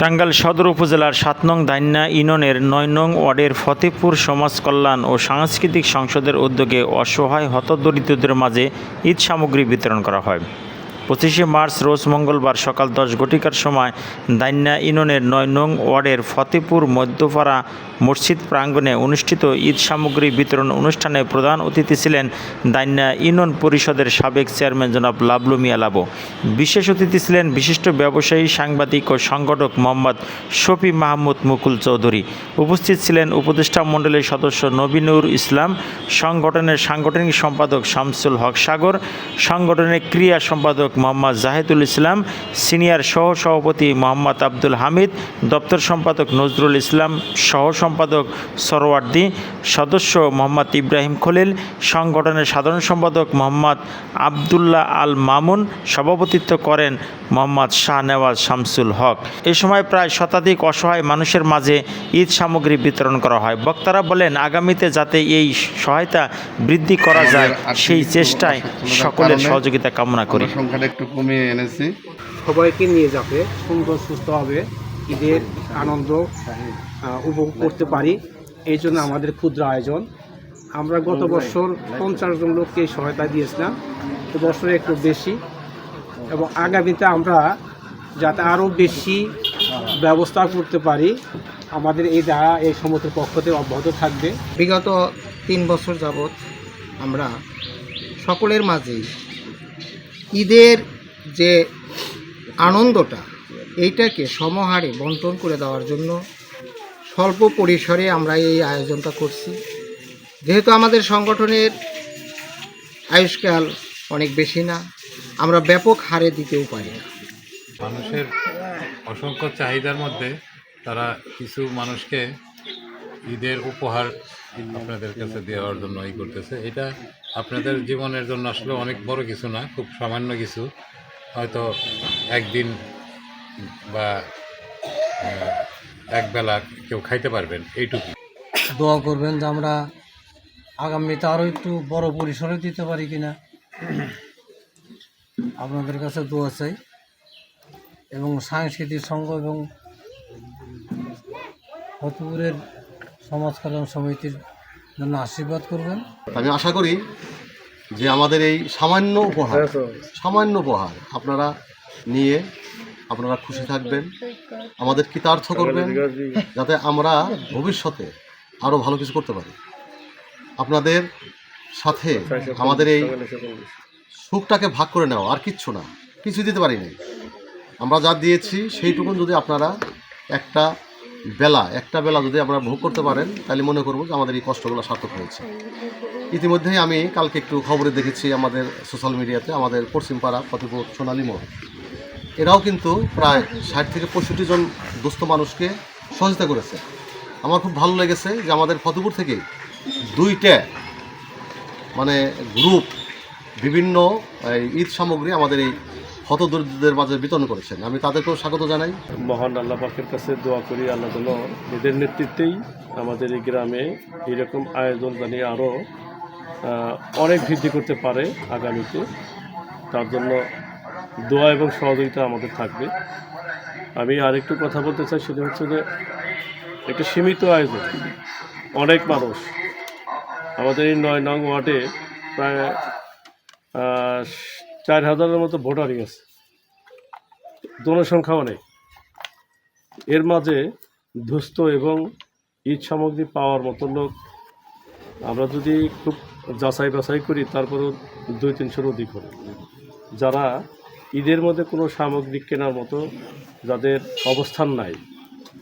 টাঙ্গাইল সদর উপজেলার সাত নং দাইন্যা ইউনিয়নের নয় নং ওয়ার্ডের ফতেপুর সমাজ কল্যাণ ও সাংস্কৃতিক সংসদের উদ্যোগে অসহায় হতদরিদ্রদের মাঝে ঈদ সামগ্রী বিতরণ করা হয়। পঁচিশে মার্চ রোজ মঙ্গলবার সকাল দশ ঘটিকার সময় দাইন্যা ইউনিয়নের নয় নং ওয়ার্ডের ফতেপুর মধ্যপাড়া মসজিদ প্রাঙ্গণে অনুষ্ঠিত ঈদ সামগ্রী বিতরণ অনুষ্ঠানে প্রধান অতিথি ছিলেন দাইন্যা ইউনিয়ন পরিষদের সাবেক চেয়ারম্যান জনাব লাবলু মিয়া লাবো। বিশেষ অতিথি ছিলেন বিশিষ্ট ব্যবসায়ী, সাংবাদিক ও সংগঠক মোহাম্মদ শফি মাহমুদ মুকুল চৌধুরী। উপস্থিত ছিলেন উপদেষ্টা মণ্ডলীর সদস্য নবীনুর ইসলাম, সংগঠনের সাংগঠনিক সম্পাদক শামসুল হক সাগর, সংগঠনের ক্রিয়া সম্পাদক মোহাম্মদ জাহেদুল ইসলাম, সিনিয়র সহ সভাপতি মোহাম্মদ আব্দুল হামিদ, দপ্তর সম্পাদক নজরুল ইসলাম সহ সম্পাদক সরওয়ার্দি সদস্য মোহাম্মদ ইব্রাহিম খলিল সংগঠনের সাধারণ সম্পাদক মোহাম্মদ আবদুল্লাহ আল মামুন সভাপতিত্ব করেন মোহাম্মদ শাহনেওয়াজ শামসুল হক। এ সময় প্রায় শতাধিক অসহায় মানুষের মাঝে ঈদ সামগ্রী বিতরণ করা হয়। বক্তারা বলেন আগামীতে যাতে এই সহায়তা বৃদ্ধি করা যায় সেই চেষ্টায় সকলের সহযোগিতা কামনা করি। সংখ্যাটা একটু কমিয়ে এনেছি। সবাইকে নিয়ে যাতে সুন্দর সুস্থভাবে ঈদের আনন্দ উপভোগ করতে পারি। এই জন্য আমাদের ক্ষুদ্র আয়োজন। আমরা গত বছর পঞ্চাশ জন লোককে সহায়তা দিয়েছিলাম। তো বছরে একটু বেশি। এবং আগামীতে আমরা যাতে আরও বেশি ব্যবস্থা করতে পারি, আমাদের এই দ্বারা এই সমস্ত পক্ষ থেকে অব্যাহত থাকবে। বিগত তিন বছর যাবৎ আমরা সকলের মাঝেই ঈদের যে আনন্দটা এইটাকে সমহারে বন্টন করে দেওয়ার জন্য স্বল্প পরিসরে আমরা এই আয়োজনটা করছি। যেহেতু আমাদের সংগঠনের আয়ুষ্কাল অনেক বেশি না, আমরা ব্যাপক হারে দিতেও পারি না। মানুষের অসংখ্য চাহিদার মধ্যে তারা কিছু মানুষকে ঈদের উপহার আপনাদের কাছে দেওয়ার জন্য ই করতেছে। এটা আপনাদের জীবনের জন্য আসলে অনেক বড় কিছু না, খুব সামান্য কিছু। হয়তো একদিন বা একবেলা কেউ খাইতে পারবেন এইটুকু দোয়া করবেন যে আমরা আগামীতে আরও একটু বড় পরিসরে দিতে পারি কিনা। আপনাদের কাছে দোয়া চাই। এবং সাংস্কৃতিক সংঘ এবং ফতুপুরের সমাজ কল্যাণ সমিতির জন্য আশীর্বাদ করবেন। আমি আশা করি যে আমাদের এই সামান্য উপহার সামান্য উপহার আপনারা নিয়ে আপনারা খুশি থাকবেন। আমাদের কৃতার্থ করবেন যাতে আমরা ভবিষ্যতে আরও ভালো কিছু করতে পারি। আপনাদের সাথে আমাদের এই সুখটাকে ভাগ করে নেওয়া আর কিচ্ছু না কিছু দিতে পারিনি। আমরা যা দিয়েছি সেইটুকু যদি আপনারা একটা বেলা একটা বেলা যদি আপনারা ভোগ করতে পারেন তাহলে মনে করব যে আমাদের এই কষ্টগুলো সার্থক হয়েছে। ইতিমধ্যেই আমি কালকে একটু খবরে দেখেছি আমাদের সোশ্যাল মিডিয়াতে আমাদের পশ্চিমপাড়া ফতেপুর সোনালী মোড়। এরাও কিন্তু প্রায় ষাট থেকে পঁয়ষট্টি জন দুস্থ মানুষকে সহযোগিতা করেছে। আমার খুব ভালো লেগেছে যে আমাদের ফতেপুর থেকে দুইটা মানে গ্রুপ বিভিন্ন ঈদ সামগ্রী আমাদের এই হতদরিদ্রদের মাঝে বিতরণ করেছেন। আমি তাদেরকেও স্বাগত জানাই। মহান আল্লাহ পাকের কাছে দোয়া করি, আল্লাহ এদের নেতৃত্বেই আমাদের এই গ্রামে এরকম আয়োজন জানিয়ে আরও অনেক বৃদ্ধি করতে পারে আগামীতে। তার জন্য দোয়া এবং সহযোগিতা আমাদের থাকবে। আমি আরেকটু কথা বলতে চাই, সেটা হচ্ছে যে একটা সীমিত আয়োজন। অনেক মানুষ আমাদের এই নয় নং ওয়ার্ডে প্রায় চার হাজারের মতো ভোটারই আছে। জনসংখ্যা অনেক এর মাঝে দুস্থ এবং ঈদ সামগ্রী পাওয়ার মতো লোক। আমরা যদি খুব যাচাই বাছাই করি, তারপরেও দুই তিনশোর অধিক হবে যারা ঈদের মধ্যে কোনো সামগ্রী কেনার মতো যাদের অবস্থান নাই,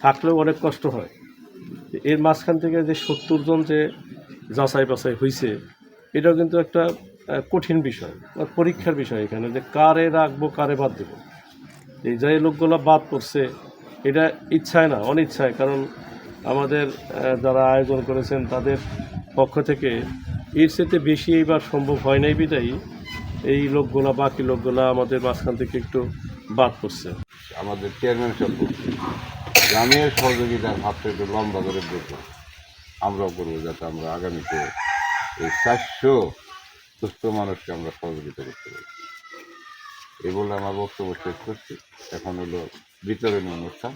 থাকলেও অনেক কষ্ট হয়। এর মাঝখান থেকে যে সত্তর জন যে যাচাই বাছাই হয়েছে এটাও কিন্তু একটা কঠিন বিষয় পরীক্ষার বিষয় এখানে যে কারে রাখব, কারে বাদ দেবো। এই যে লোকগুলো বাদ পড়ছে, এটা ইচ্ছায় না, অনিচ্ছায়, কারণ আমাদের যারা আয়োজন করেছেন তাদের পক্ষ থেকে এর সাথে বেশি এইবার সম্ভব হয় নাই বিদায়ী। এই লোকগুলা বাকি লোকগুলা আমাদের মাঝখান থেকে একটু বাদ করছে আমাদের চেয়ারম্যান বলছে, গ্রামের সহযোগিতার হাতটা একটু লম্বা করে দেখব। আমরাও করব যাতে আমরা আগামীতে এই চারশো সুস্থ মানুষকে আমরা সহযোগিতা করতে পারি। এই বলে আমার বক্তব্য শেষ করছি। এখন হলো বিতরণী অনুষ্ঠান।